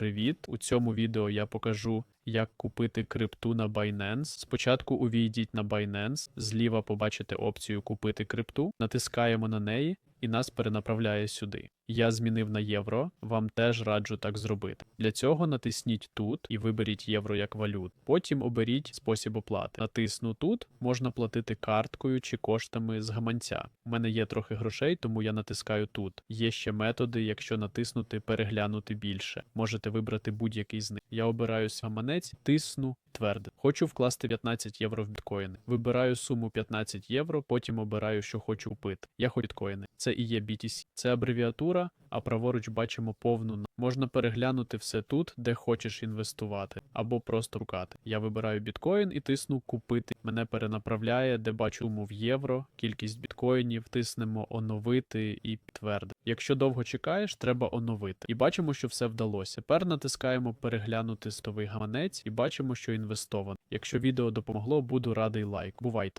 привіт! У цьому відео я покажу, як купити крипту на Binance. Спочатку увійдіть на Binance, зліва побачите опцію Купити крипту, натискаємо на неї і нас перенаправляє сюди. Я змінив на євро, вам теж раджу так зробити. Для цього натисніть тут і виберіть євро як валют. Потім оберіть спосіб оплати. Натисну тут, можна платити карткою чи коштами з гаманця. У мене є трохи грошей, тому я натискаю тут. Є ще методи, якщо натиснути переглянути більше. Можете вибрати будь-який з них. Я обираю гаманець, тисну тверде. Хочу вкласти 15 євро в біткоїни. Вибираю суму 15 євро, потім обираю, що хочу купити. Я хочу біткоїни. Це і є BTC. Це абревіатура, а праворуч бачимо повну. Можна переглянути все тут, де хочеш інвестувати, або просто шукати. Я вибираю біткоін і тисну купити. Мене перенаправляє, де бачу в євро, кількість біткоїнів, тиснемо оновити і підтвердити. Якщо довго чекаєш, треба оновити. І бачимо, що все вдалося. Тепер натискаємо переглянути стовий гаманець і бачимо, що інвестовано. Якщо відео допомогло, буду радий лайк. Бувайте!